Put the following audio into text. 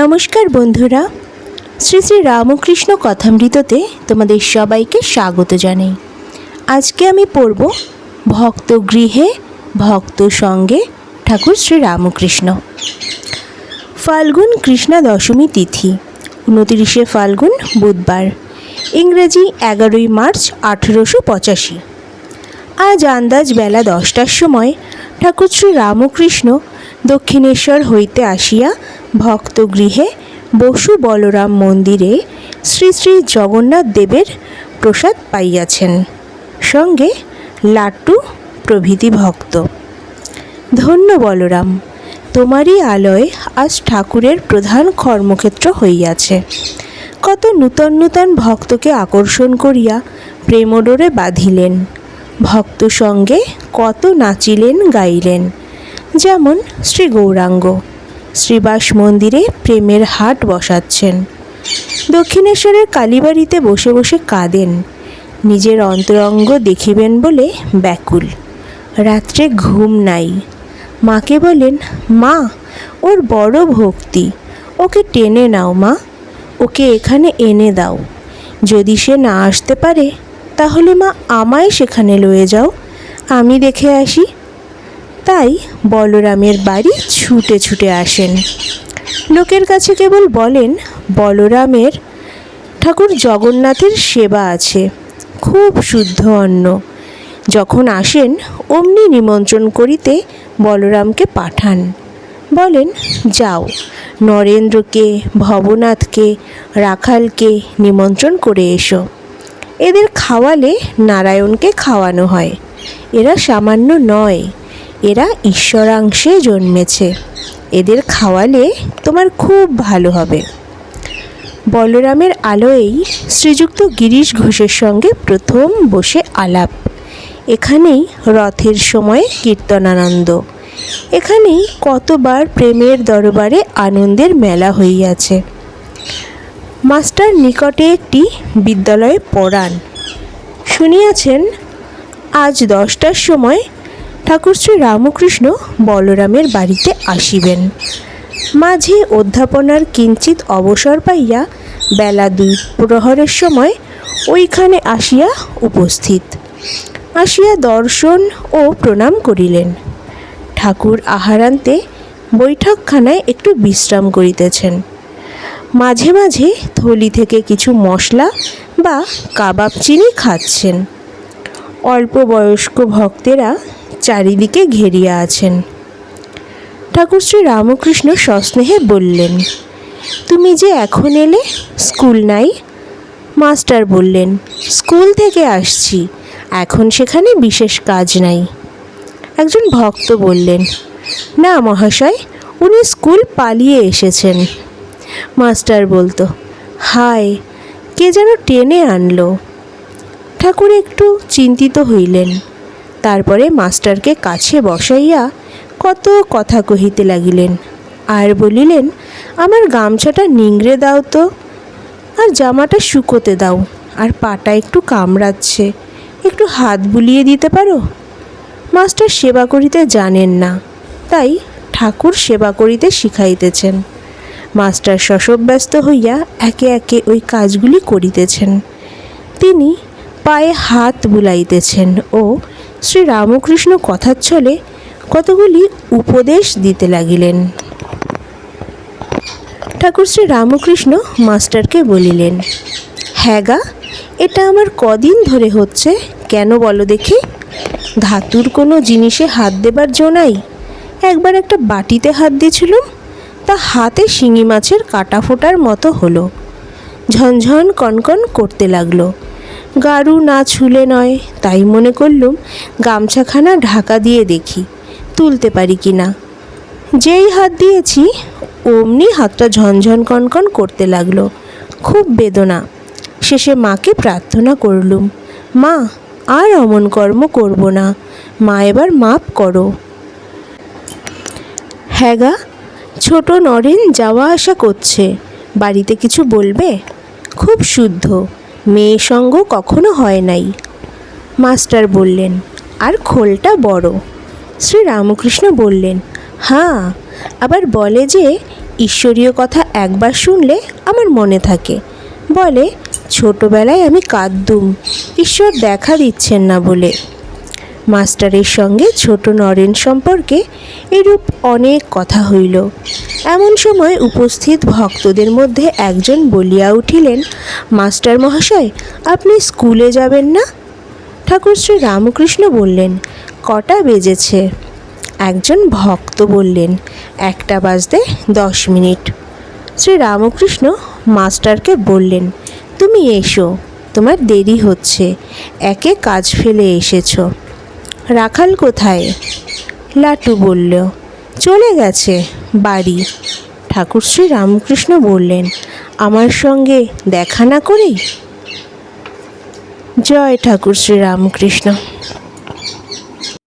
নমস্কার বন্ধুরা। শ্রী শ্রী রামকৃষ্ণ কথামৃততে তোমাদের সবাইকে স্বাগত জানাই। আজকে আমি পড়ব ভক্ত গৃহে, ভক্ত সঙ্গে ঠাকুর শ্রী রামকৃষ্ণ। ফাল্গুন কৃষ্ণা দশমী তিথি, উনতিরিশে ফাল্গুন বুধবার, ইংরেজি এগারোই মার্চ আঠেরোশো পঁচাশি। আজ আন্দাজ বেলা দশটার সময় ঠাকুর শ্রী রামকৃষ্ণ দক্ষিণেশ্বর হইতে আসিয়া ভক্তগৃহে বসু বলরাম মন্দিরে শ্রী শ্রী জগন্নাথ দেবের প্রসাদ পাইয়াছেন। সঙ্গে লাট্টু প্রভৃতি ভক্ত। ধন্য বলরাম, তোমারই আলয় আজ ঠাকুরের প্রধান কর্মক্ষেত্র হইয়াছে। কত নূতন নূতন ভক্তকে আকর্ষণ করিয়া প্রেমডোরে বাঁধিলেন। ভক্ত সঙ্গে কত নাচিলেন, গাইলেন। যেমন শ্রী গৌরাঙ্গ। শ্রীবাস মন্দিরে প্রেমের হাট বসাচ্ছেন। দক্ষিণেশ্বরের কালীবাড়িতে বসে বসে কাঁদেন। নিজের অন্তরঙ্গ দেখিবেন বলে ব্যাকুল। রাত্রে ঘুম নাই। মাকে বলেন, মা, ওর বড় ভক্তি। ওকে টেনে নাও, মা। ওকে এখানে এনে দাও। যদি সে না আসতে পারে, তাহলে মা আমায় সেখানে লয়ে যাও। আমি দেখে আসি তাই বলরামের বাড়ি ছুটে ছুটে আসেন। লোকের কাছে কেবল বলেন, বলরামের ঠাকুর জগন্নাথের সেবা আছে, খুব শুদ্ধ অন্ন। যখন আসেন, অমনি নিমন্ত্রণ করিতে বলরামকে পাঠান। বলেন, যাও, নরেন্দ্রকে, ভবনাথকে, রাখালকে নিমন্ত্রণ করে এসো। এদের খাওয়ালে নারায়ণকে খাওয়ানো হয়। এরা সামান্য নয়। এরা ঈশ্বরাংশে জন্মেছে। এদের খাওয়ালে তোমার খুব ভালো হবে। বলরামের আলোয়েই শ্রীযুক্ত গিরিশ ঘোষের সঙ্গে প্রথম বসে আলাপ। এখানেই রথের সময় কীর্তনানন্দ। এখানেই কতবার প্রেমের দরবারে আনন্দের মেলা হইয়াছে। মাস্টার নিকটে একটি বিদ্যালয়ে পড়ান। শুনিয়াছেন, আজ দশটার সময় ঠাকুর শ্রী রামকৃষ্ণ বলরামের বাড়িতে আসিবেন। মাঝে অধ্যাপনার কিঞ্চিত অবসর পাইয়া বেলা দুই প্রহরের সময় ওইখানে আসিয়া উপস্থিত। আসিয়া দর্শন ও প্রণাম করিলেন। ঠাকুর আহারান্তে বৈঠকখানায় একটু বিশ্রাম করিতেছেন। মাঝে মাঝে থলি থেকে কিছু মশলা বা কাবাব চিনি খাচ্ছেন। অল্প বয়স্ক ভক্তেরা চারিদিকে ঘেরিয়া আছেন। ঠাকুর শ্রী রামকৃষ্ণ সস্নেহে বললেন, তুমি যে এখন এলে, স্কুল নাই? মাস্টার বললেন, স্কুল থেকে আসছি, এখন সেখানে বিশেষ কাজ নাই। একজন ভক্ত বললেন, না মহাশয়, উনি স্কুল পালিয়ে এসেছেন। মাস্টার বলতো, হায়, কে যেন টেনে আনলো? ঠাকুর একটু চিন্তিত হইলেন। তারপরে মাস্টারকে কাছে বসাইয়া কত কথা কহিতে লাগিলেন। আর বলিলেন, আমার গামছাটা নিংড়ে দাও তো, আর জামাটা শুকোতে দাও, আর পাটা একটু কামড়াচ্ছে, একটু হাত বুলিয়ে দিতে পারো? মাস্টার সেবা করিতে জানেন না, তাই ঠাকুর সেবা করিতে শিখাইতেছেন। মাস্টার শশব্যস্ত হইয়া একে একে ওই কাজগুলি করিতেছেন। তিনি পায়ে হাত বুলাইতেছেন ও শ্রী রামকৃষ্ণ কথাচ্ছলে কতগুলি উপদেশ দিতে লাগিলেন। ঠাকুর শ্রী রামকৃষ্ণ মাস্টারকে বলিলেন হ্যাঁ গা, এটা আমার কদিন ধরে হচ্ছে। কেন বলো দেখি? ধাতুর কোনো জিনিসে হাত দেবার জো নাই। একবার একটা বাটিতে হাত দিয়েছিলাম তা হাতে শিঙি মাছের কাটা ফোটার মতো হলো। ঝনঝন কনকন করতে লাগল। গারু না ছুলে নয়, তাই মনে করলুম গামছাখানা ঢাকা দিয়ে দেখি, তুলতে পারি কি না। যেই হাত দিয়েছি, অমনি হাতটা ঝনঝন কনকন করতে লাগল, খুব বেদনা। শেষে মাকে প্রার্থনা করলুম, মা, আর অমন কর্ম করব না, মা এবার মাপ করো। হ্যাঁ গা, ছোট নরেন যাওয়া আসা করছে, বাড়িতে কিছু বলবে? খুব শুদ্ধ। মেয়ে সঙ্গ কখনো হয় নাই। মাস্টার বললেন, আর খোলটা বড়। শ্রী রামকৃষ্ণ বললেন হ্যাঁ আবার বলে যে ঈশ্বরীয় কথা একবার শুনলে আমার মনে থাকে। বলে, ছোটবেলায় আমি কাঁদদুম, ঈশ্বর দেখা দিচ্ছেন না বলে। মাস্টারের সঙ্গে ছোট নরেন সম্পর্কে এরূপ অনেক কথা হইল। এমন সময় উপস্থিত ভক্তদের মধ্যে একজন বলিয়া উঠিলেন, মাস্টার মহাশয়, আপনি স্কুলে যাবেন না? ঠাকুর শ্রী রামকৃষ্ণ বললেন, কটা বেজেছে? একজন ভক্ত বললেন, একটা বাজতে দশ মিনিট। শ্রী রামকৃষ্ণ মাস্টারকে বললেন, তুমি এসো, তোমার দেরি হচ্ছে, একে কাজ ফেলে এসেছ। রাখাল কোথায়? লাটু বলল, চলে গেছে, বাড়ি। ঠাকুর শ্রী রামকৃষ্ণ বললেন, আমার সঙ্গে দেখা না করেই? জয় ঠাকুর শ্রী রামকৃষ্ণ।